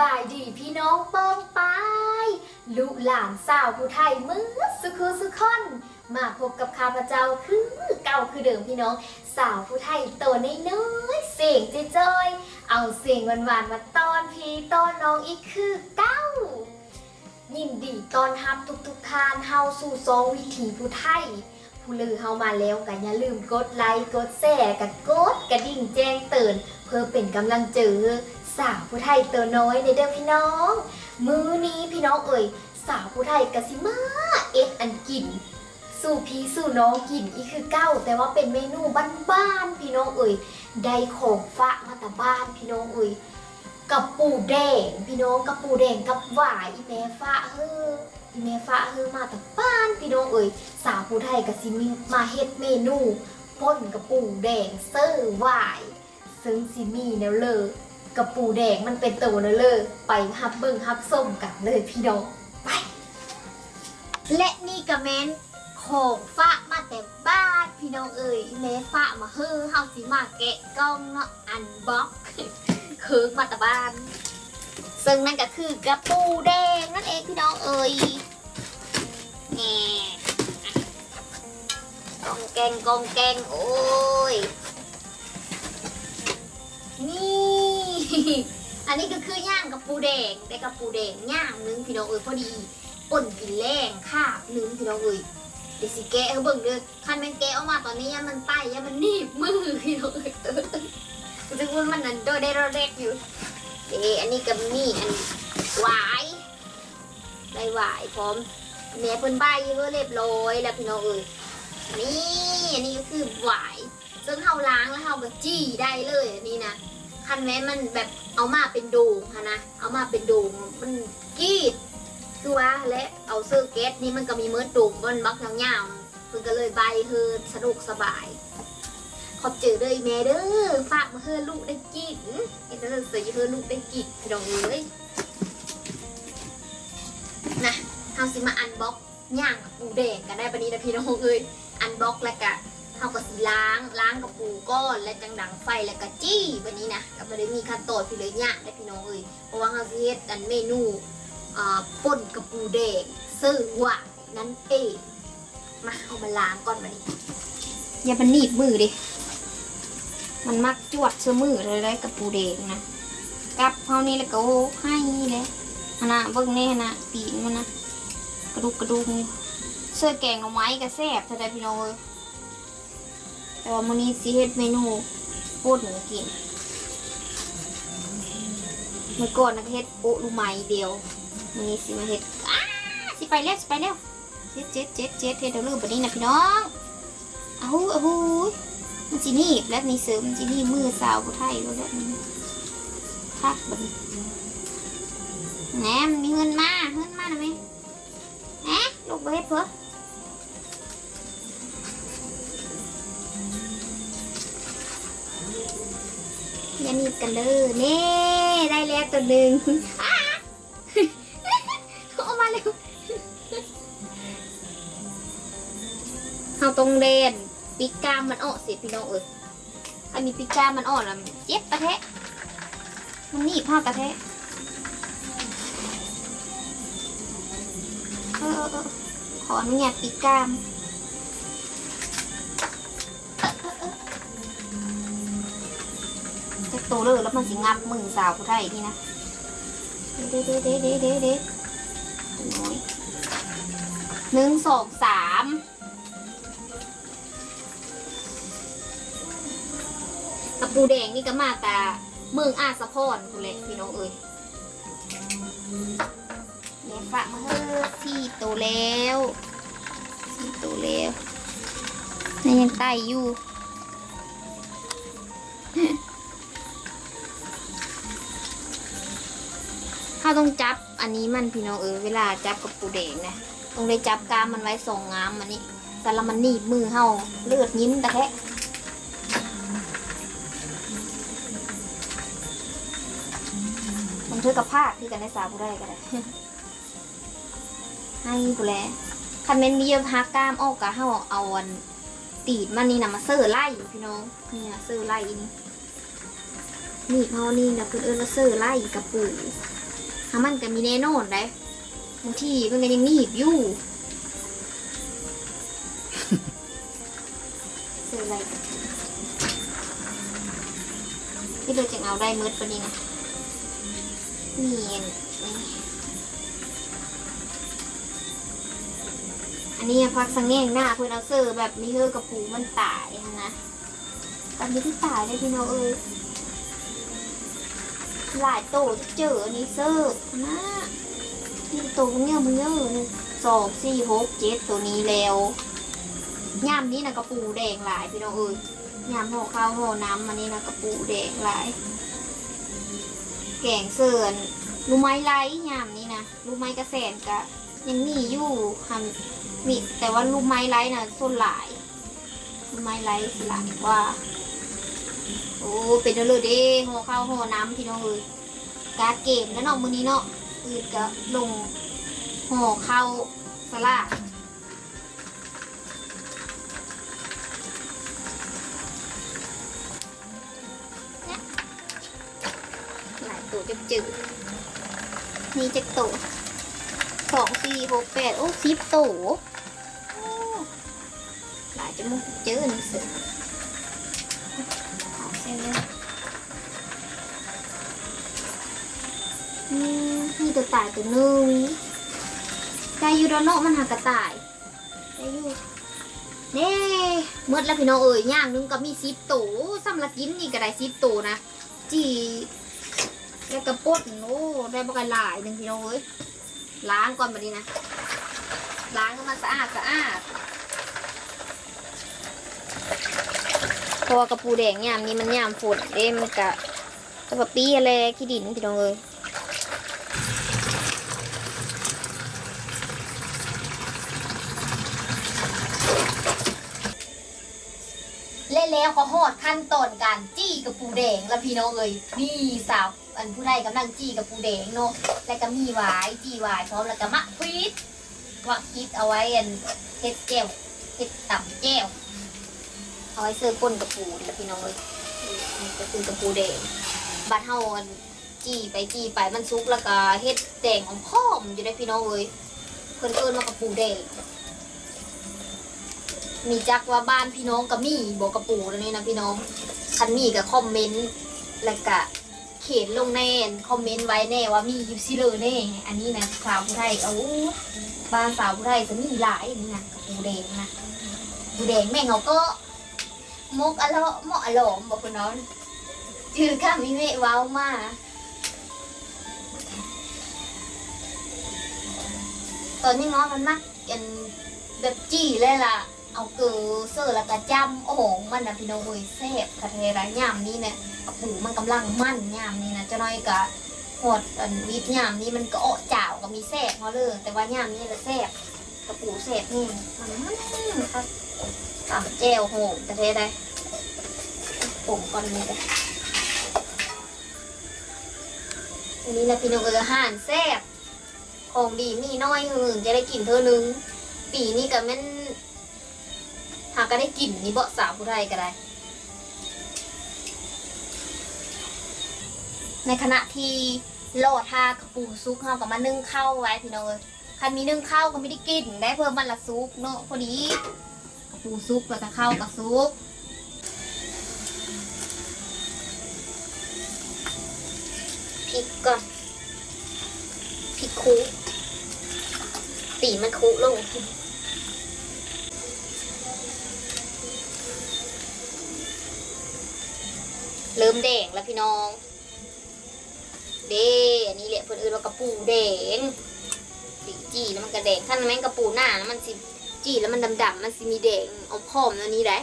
บายดีพี่น้องปองปายลูกหลานสาวผู้ไทยมือสุคุสุขอนมาพบกับข้าพเจ้าคือเก่าคือเดิมพี่น้อง สาวผู้ไทยตัวน้อยเสียงจอยเอาเสียงหวานๆมาตอนพี่ตอนน้องอีกคือเก้ายินดีตอนรับทุกๆทานเฮาสู่ซองวิถีผู้ไทยผู้ลือเฮามาแล้วก็อย่าลืมกดไลค์กดแชร์กับกดกระดิ่งแจ้งเตือนเพื่อเป็นกำลังเจอ สาวผู้ไทยตัวน้อยในเด้อพี่น้อง มื้อนี้พี่น้องเอ่ยสาวผู้ไทยกะสิมาเอ็ดอันกิน สู่พี่สู่น้องกินอีคือเก้า แต่ว่าเป็นเมนูบ้านๆพี่น้องเอ่ยได้ของฝากมาแต่บ้านพี่น้องเอ่ยกับปูแดงพี่น้องกับปูแดงกับหวายอีแม่ฟ้าเฮ้ออีแม่ฟ้าเฮ้อมาแต่บ้านพี่น้องเอ่ยสาวผู้ไทยกะสิมีมาเฮ็ดเมนูป่นกับปูแดงเซอร์หวายซึ่งสิมีแนวเลย กับปูแดงมันเป็นตัวนวเลยไปฮับเบิ้งฮับส้มกันเลยพี่น้องไป และนี่ก็แมนของฝากมาแต่บ้านพี่น้องเอ่ยแม่ฝากมาเฮ้อเฮาสิมาแกะกล้องเนาะอันบ็อกคือมาแต่บ้าน ซึ่งนั่นก็คือกระปูแดงนั่นเองพี่น้องเอ่ยแหน่กองแกงกองแกงโอ้ย อันนี้ก็คือย่างกับปูแดงได้กับปูแดงย่างนึงพี่น้องเอ้ยพอดีป่นกินแรงค่ะนึงพี่น้องเอ้ยเดี๋ยวสิแกะให้เบิ่งเด้อคันแม่นแกะออกมาตอนนี้ยังมันไตยังมันหนีบมือพี่น้องเอ้ยเออรู้สึกว่ามันนั่นโดได้เล็กอยู่เอ๊อันนี้ก็มีอันหวายได้หวายพร้อมแม่เพิ่นใบเพื่อเรียบร้อยแล้วพี่น้องเอ้ยนี่อันนี้ก็คือหวายซึ่งเฮาล้างแล้วเฮาก็จี้ได้เลยอันนี้นะ คันแม้มันแบบเอามาเป็นโด่งค่ะนะเอามาเป็นโด่งมันกีดคือว่าและเอาเสื้อแก๊สนี่มันก็มีเมือด่งมันบักยาวๆเพิ่นก็เลยใบเฮือสะดวกสบาย ขอบเจอเลยแม่เด้อฝากมาเฮือลูกได้กินเอ็นเดอร์เสียเฮือลูกได้กินพี่น้องเอ้ยนะเฮาสิมาอันบ็อกย่างกับปูแดงกันได้ปะนี้นะพี่น้องเอ้ยอันบ็อกแล้วก็ เขาก็สิล้างล้างกับปูก้อนและจังดังไฟแล้วก็จี้แบบนี้นะก็ไม่ได้มีขั้นตอนพี่เลยยากได้พี่น้องเอ้ยเพราะว่าเขาสิเฮ็ดอันเมนูอ่าป่นกับปูแดงซื้อหวานั่นเองมาเอามาล้างก่อนมาดิอย่ามันหนีบมือดิมันมักจวดเสื้อมือเลยได้กับปูแดงนะกับเขานี่แล้วก็โอ้ให้เลยอันะเบิ่งแน่นะตีนมันนะกระดูกกระดูกเสื้อแกงเอาไม้ก็แซ่บเท่าไดพี่น้องเอ้ย แต่ว่ามื้อนี้สิเฮ็ดเมนูป่นกิน เมื่อก่อนนะก็เฮ็ดโอะลูไม้เดียวมื้อนี้สิมาเฮ็ดอ้าสิไปแล้วสิไปแล้วเจ็ดเจ็ดเจ็ดเจ็ดเฮ็ดเอาลืมแบบนี้นะพี่น้องอ้าวอ้าวมันสินีบและนี่เสริมมันสิหนีบมือสาวผู้ไทยแล้วแหละคักบัดนี้แหนมันมีเงินมาเงินมาหน่อยไหมแหนลูกบ่เฮ็ดเพิ่น ย่านีบกันเลยนี่ได้แล้วตัวหนึ่งอ้าเอามาเร็วเราตรงเดนปีกกามมันออกสิพี่น้องเอ้ยอันนี้ปีกกามมันออกแล้วเจ็บกระแทะมันหนีบผ้ากระแทะเออเอเนุญาตปีกกาม โตเลยแล้วมันสิงับมือสาวผู้ไทยนี่นะ เด้เด้เด้เด้เด้เด้น้อยหนึ่งสองสามกระปูแดงนี่ก็มาแต่เมืองอาสะพรคุณเลยพี่น้องเอ้ยเนี่ยฝากมาเฮ้อสี่โตวแล้วสี่โตวแล้วนี่ยังไต่อยู่าต้องจับอันนี้มันพี่น้องเออเวลาจับกับปูแดงนะต้องได้จับกามมันไว้ส่งงามมันนี่แต่ละมันหนีบมือเฮาเลือดยิ้มตะแคะมันเทือกับผ้าที่กันได้สาวผู้ได้ก็ได้ให้ผู้แลคันเมนมีเยอะฮักกล้ามออกกะเฮาเอาอันตีดมันนี่นะมาเสื้อไล่พี่น้องนี่นะเสื้อไล่นี่นี่เฮานี่นะคือเอิ้นว่าเสื้อไล่กับปู หามันก็มีแน่นอนได้บางทีเพิ่นก็ยังหนีบอยู่เสื้ออะไรที่เราจะเอาได้มืดปะนี่นะนี่นี่อันนี้พักสังแง่งหน้าเพื่อนเอาเสื้อแบบมีเฮือกระปูมันตายนะตอนนี้ที่ตายเลยพี่น้องเอ้ย หลายโตจะเจออันนี้เสื้อนะนี่โตมึงเงี้ยมึงเงี้ยเลยสองสี่หกเจ็ดตัวนี้แล้วย่ามนี้นะกระปูแดงหลายพี่น้องเอ้ยย่ามห่อข้าวห่อน้ำอันนี้นะกระปูแดงหลาย แกงเสือนลูกไม้ไร้ยามนี้นะลูกไม้กระแสนกะยังมีอยู่หันมีแต่ว่าลูกไม้ไร้น่ะส่วนหลายลูกไม้ไร้หลายกว่า อ้เป็นเด้อเลยเด้ห่อข้าวห่อน้ำพี่น้องเอ้ยการเกมแล้วเนาะมื้อนี้เนาะอืดก็ลงห่อข้าวสลัดหลายตัวจะจืดนี่จะโตสองสี่หกแปดโอ้สิบโตโอ้หลายจะมุกเจอนี่สิ มมีตัวตายตัวนึ่งได้อยู่แล้วเนะมันหากระต่ายได้อยู่เน่เมื่อแล้วพี่น้องเอ๋ยย่างนึงก็มีสิบตัวซ้ำละกินนี่ก็ได้สิบตัวนะจีแล้วกระปุกโอ้ได้บกหลายหนึ่งพี่น้องเอ้ยล้างก่อนแบบนี้นะ ล้างให้มันสะอาดสะอาดเพราะว่ากระปูแดงยามนี้มันยามฝนเด้มันกะตะปะปี้อะไรขี้ดินพี่น้องเอ้ยเล่นแล้ วก็หอดขั้นตอนการจี้กระปูแดงแล้วพี่น้องเอ้ยนี่สาวอันผู้ใดกำลังจี้กระปูแดงเนาะแล้วก็มีหวายจี้หวายพร้อมแล้วก็มะพริกวะคิดเอาไว้อันเฮ็ดแก้วเฮ็ดต่ำแก้วเอาไว้เสื้อก้นกระปูนี่พี่น้องเอ้ยนี่ก็คือกระปูแดงบัดเฮาอันจี้ไปจี้ไปมันสุกแล้วก็เฮ็ดแดงหอมๆอยู่ได้พี่น้องเอ้ยเพิ่นเอิ้นว่ากระปูแดง มีจักว่าบ้านพี่น้องกับมี่บอกกระปูแล้วนี่นะพี่น้องคันมี่กับคอมเมนต์แล้วก็เขียนลงแน่คอมเมนต์ไว้แน่ว่ามีอยูซิเลอร์แน่ อันนี้นะสาวผู้ไทยเอาบ้านสาวผู้ไทยจะมีหลายอย่างนี้นะกระปูแดงนะปูแดงแม่งเขาก็มกอะเลาะเหมาะอะหลอมบอกคุณน้องจือข้ามีเมฆว้าวมากตอนนี้ง้อมันมักกันแบบจี้เลยล่ะ เอาเกลือเสื้อแล้วก็จำโอ้โหมันนะพี่น้องเอ้ยแซ่บคาเทระยามนี้เนี่ยกระปูมันกำลังมั่นยามนี้นะเจ้าน้อยกะหดอันวิทยามนี้มันก็เอาจ่าวก็มีแซ่บเขาเลยแต่ว่ายามนี้ละแซ่บกระปูแซ่บนี่มันมันครับต่ำแจ่วโหงคาเทได้ผมก่อนนี้เลยอันนี้นะพี่น้องเอ้ยอาหารแซ่บของดีมีน้อยหึงจะได้กินเธอนึงปีนี้ก็แม่น หาก็ได้กลิ่นนี่เบาสาวผู้ไทยก็ได้ ในขณะที่รอทากระปูซุกเฮากับมานึ่งข้าวไว้พี่น้องเอ้ยคันมีนึ่งข้าวก็ไม่ได้กินได้เพิ่มมันละซุปเนาะพอดีกระปูซุปแล้วก็ข้าวกับซุปพริกก่อนพริกคุตีมันคุลง เริ่มแดงแล้วพี่น้อง เด้อันนี้แหละเพื่อนเอื่นว่ากระปูแดงสีจีแล้วมันกระแดงถ้านแม่งกระปูหน้านะมันสิจีแล้วมันดำๆมันสิมีแดงเอาพร้อมแล้วนี้ได้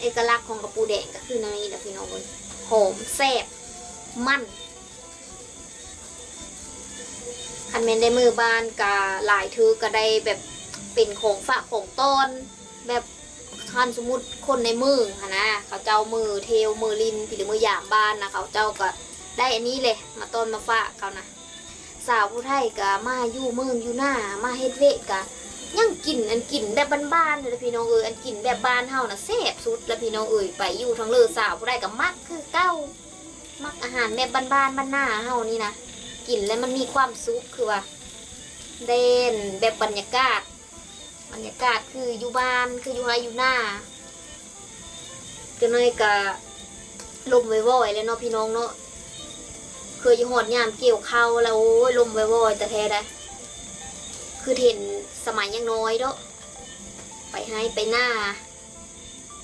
เอกลักษณ์ของกระปูแดงก็คือในนี้แหละพี่น้องเอ้ยหอมแซ่บมันคันเมนได้มือบานกาหลายเธอก็ได้แบบเป็นของฝากของต้นแบบ ท่นสมมติคนในเมืองค่ะนะเขาเจ้ามือเทวมือลินหรือมือยามบ้านนะเขาเจ้าก็ได้อันนี้เลยมาต้นมาฝากเขานะสาวผู้ไทยก็มาอยู่เมืองอยู่หน้ามาเฮ็ดเวกะยังกินอันกินแบบบ้านๆเลยพี่น้องเอ้ยอันกินแบบบ้านเฮานะแซ่บสุดแล้วพี่น้องเอ้ยไปอยู่ทั้งเลือสาวผู้ไทยก็มักคือเก้ามักอาหารแบบบ้านๆบ้านหน้าเฮานี่นะกินแล้วมันมีความสุขคือว่าเด่นแบบบรรยากาศ บรรยากาศคืออยู่บ้านคืออยู่ไร่อยู่หน้าจะน้อยกะลมไว้วอยเลยเนาะพี่น้องเนาะเคยอยู่หอดยามเกี่ยวเข้าแล้วโอ้ยลมไว้วอยแต่แท้ได้คือเห็นสมัยยังน้อยเนาะไปให้ไปหน้า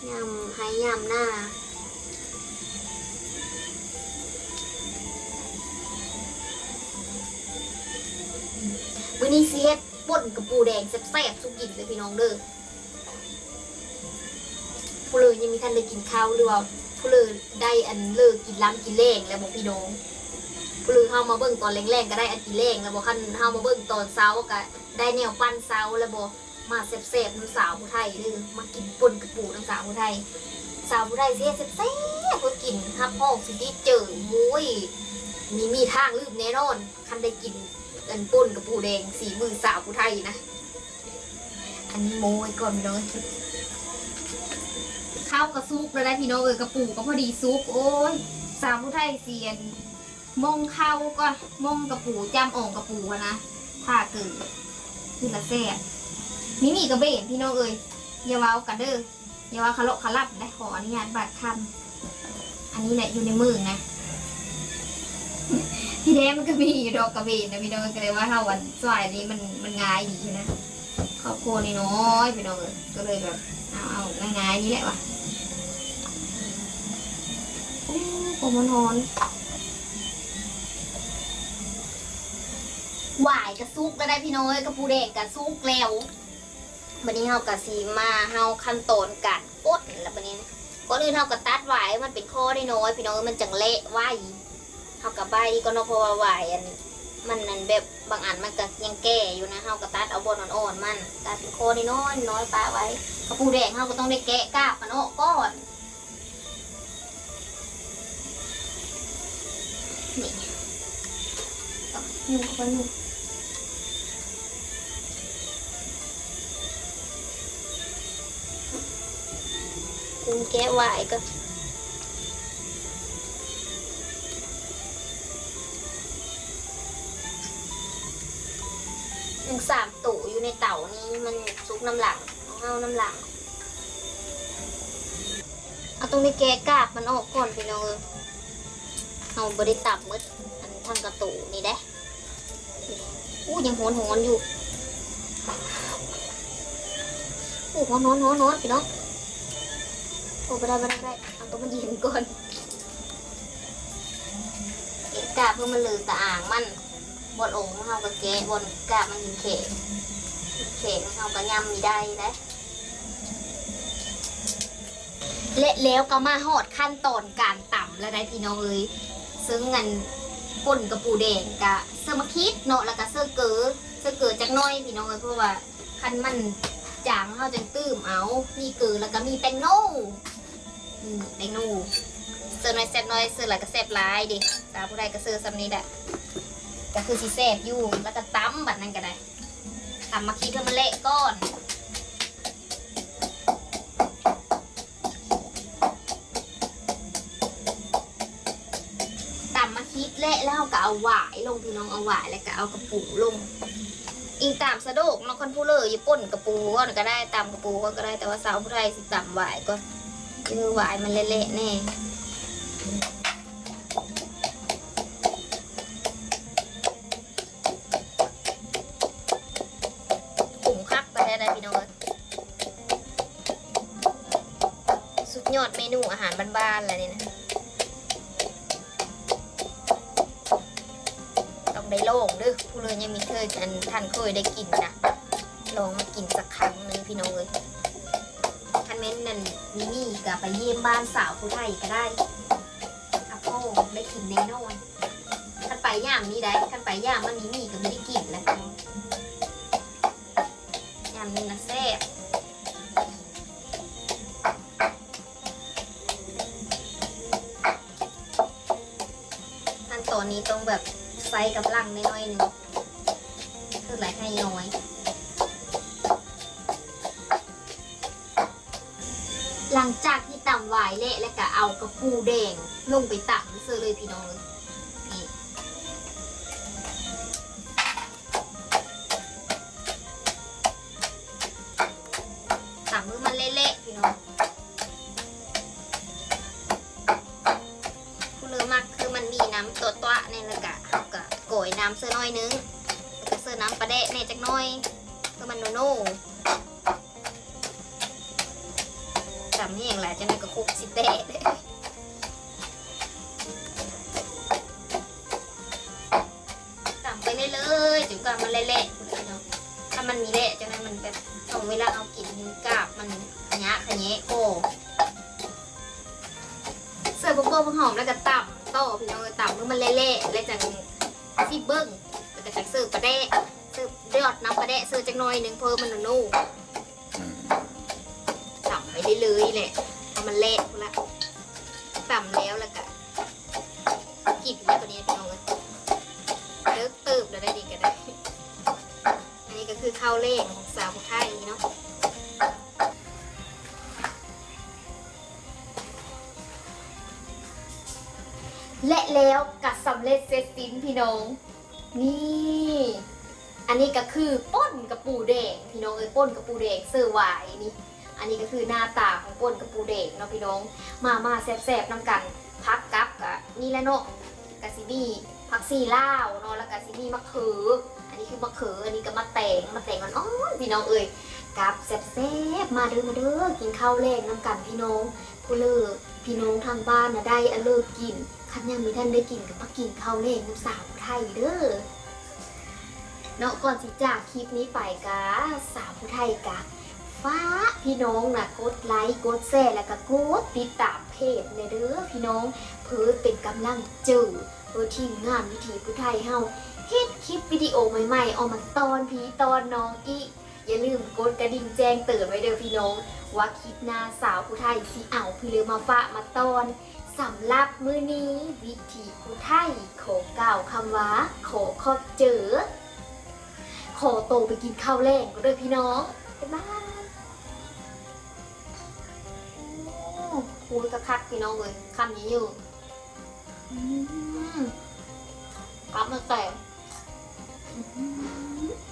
ยามให้ยามหน้า อนี้สิเฮ็ดป่นกับปูแดงแซ่บๆสุกินเลยพี่น้องเด้อผู้เลยยังมีท่านได้กินข้าวหรือว่าผู้เลยได้อันเลิกกินล้ำกินแรงแล้วบอกพี่น้องผู้เลยเฮามาเบิ่งตอนแรงๆก็ได้อันกินแรงแล้วบอกคันเฮามาเบิ่งตอนเช้าก็ได้แนวปั้นเช้าแล้วบอกมาแซ่บๆน้ำสาวผู้ไทยเด้อมากินป่นกับปูน้ำสาวผู้ไทยสาวผู้ไทยสิเฮ็ดแซ่บๆก็กินฮับห้อสิที่เจอมุ้ยมีมีทางลืมแน่นอนคันได้กิน อินป่นกับปูแดงสีมือสาวผู้ไทยนะ อันนี้โมยก่อนพี่น้องข้าวกระซุกแล้วได้พี่น้องเออกระปูก็พอดีซุก โอ้ยสาวผู้ไทยเสียนมงข้าวก็มงกระปูจำอ่องกระปูนะถ้าเกิดคือละแซ่มีมีกระเบนพี่น้องเอ้ยอย่าว้ากันเด้ออย่าว้าคาระคารับได้ขออนุญาตบัตรคำอันนี้แหละอยู่ในมือนะ ทีแรกมันก็มีอยู่ดอกกระเบนนะพี่น้องก็เลยว่าถ้าวันสายนี้มันมันง่ายดีนะครอบครัวนี่น้อยพี่น้องเอ้ยก็เลยแบบเอาเอาง่ายๆนี่แหละว่ะโอ้โหมันฮอนหวายกระซุกแล้วได้พี่น้อยกระปูแดงกระซุกแล้ววันนี้เฮากะสีมาเฮาขั้นตอนการกดแล้ววันนี้ก่อนอื่นเฮากะตัดหวายมันเป็นข้อได้น้อยพี่น้องเอ้ยมันจังเละไว้ เฮากะใบก็เนาะเพราะว่าไหวายอันมันนั่นแบบบางอันมันก็ยังแก่อยู่นะเฮากะตัดเอาบนอ่อนๆมันตัดเป็นโคนน้อยน้อยปลาไว้กระปูแดงเฮาก็ต้องได้แกะกาบมันออกก่อนนี่ต้องยุ่งกันอยู่คุณแกะไหวก็ สามตู่อยู่ในเต่านี้มันซุกน้ำหลังเอาน้ำหลัง เอาตรงนี้แกกาบมันออกก่อนพี่น้องเอ้ยเอาบริตับมืดอันทางกระตูนี่ได้อู้ยังหอนหอนอยู่อู้หอนหอนหอนหอนพี่น้องโอ้ไม่ได้ไม่ได้ไม่ได้เอาตัวมันเย็นก่อนแกะกาบเพื่อมันลือกระอ่างมัน บนองค์เฮาก็แกะบนกาบมันหินเขกเขกเฮาก็ยำมีได้นะและแล้วก็มาหอดขั้นตอนการต่ำแล้วได้พี่น้องเอ้ยซึ่งเงินป่นกระปูแดงกะเสื้อมะคิดเนาะแล้วก็เสื้อเก๋อเสื้อเก๋อจักน้อยพี่น้องเอ้ยเพราะว่าคันมันจางเฮาจังตื้มเอามีเก๋อแล้วก็มีแตงโน่แตงโน่เสื้อน้อยแซ่บน้อยเสื้อหลายก็แซ่บหลายดิสาวผู้ใดก็เสื้อซ้ำนี้แหละ ก็คือสีแสบอยู่แล้วก็ตั้มแบบนั้นก็ได้ตำมาคิดให้มันเละก้อนตำมาคิดเละแล้วเราก็เอาหวายลงพี่น้องเอาหวายแล้วก็เอากระปูลงอิงตามสะดวกเนาะคนผู้เลยญี่ปุ่นกระปูก่อนก็ได้ตำกระปูก็ได้แต่ว่าสาวผู้ไทยสิตำหวายก่อนคือหวายมันเละๆแน่ นูอาหารบ้านๆเลยนี่ยนะต้องได้โลองเด้อผู้เลยยังมีเคยอันท่านเคยได้กินนะลองมากินสักครั้งนึงพี่น้องเอ้ยคันเม้นนั่นมีนี่กับไปเยี่ยมบ้านสาวผู้ไทยก็ได้อาพ่อได้กินแน่นอนคันไปย่ามนี้ได้คันไปย่ามมันนี้มีก็ไม่ได้กินนะพี่ นี้ต้องแบบไฟกับลังน้อยๆหนึ่งคือหลให้น้อยหลังจากที่ตำวายเละแล้วก็เอากระปูแดงลงไปตำเสื้อเลยพี่น้องเลย เละๆเลยเนาะถ้ามันมีเละจังนั้นมันแบบเอาเวลาเอากินกาบมันขยะขยะโคเสิร์ฟโบกหอมแล้วก็ตับโต้พี่น้องตับเมื่อมันเละๆแล้วจากซีเบิ้งแล้วก็จากเสิร์ฟปลาแดะเสิร์ฟเดือดน้ำปลาแดะเสิร์ฟจักหน่อยหนึ่งเพิ่มมันนุ่มตับไปเรื่อยๆแหละพอมันเละพอละต่ำแล้วแล้วก็กินแล้วตัวนี้พี่น้อง คือข้าวเลของสาวไทยเนาะและแล้วกัดสำเร็จเสร็จสิ้นพี่น้อง นี่ อันนี้ก็คือป้นกระปูแดงพี่น้องเอ้ยป้นกระปูแดงเสื้อวายนี่ อันนี้ก็คือหน้าตาของป้นกระปูแดงเนาะพี่น้อง มามาแซ่บๆน้ำกันพักกับกะนี่แหละเนาะกะซิมีผักซีล่าวเนาะแล้วกะซิมีมะเขือ คือมะเขืออันนี้ก็มะแตงมะแตงมันอ่อนพี่น้องเอ้ยกับแซ่บๆมาเด้อมาเด้อกินข้าวแรงน้ำกันพี่น้องผู้เลิกพี่น้องทางบ้านนะได้อเลิกกินคันยังมีท่านได้กินกับพักกินข้าวเล่นน้ำสาวไทยเด้อเนาะก่อนสิจากคลิปนี้ไปกะสาวผู้ไทยกะฟ้าพี่น้องนะกดไลค์กดแชร์แล้วก็กดติดตามเพจในเด้อพี่น้องเพื่อเป็นกำลังเจอเพื่อทีมงานวิถีผู้ไทยเฮา ฮ็ดคลิปวิดีโอใหม่ๆออกมาตอนพีตอนน้องอีก อย่าลืมกดกระดิ่งแจ้งเตือนไว้เด้อพี่น้อง ว่าคลิปหน้าสาวผู้ไทยสิเอาพี่เลือมาฝากมาตอนสำหรับมื้อนี้ วิธีผู้ไทยขอกล่าวคำว่าขอขอบเจอ ขอโตไปกินข้าวแรงก็เด้อพี่น้องบ๊ายบายโอ้คูณกระคักพี่น้องเลยคำนี้อยู่ อืมกลับมาแต่ Mm-hmm.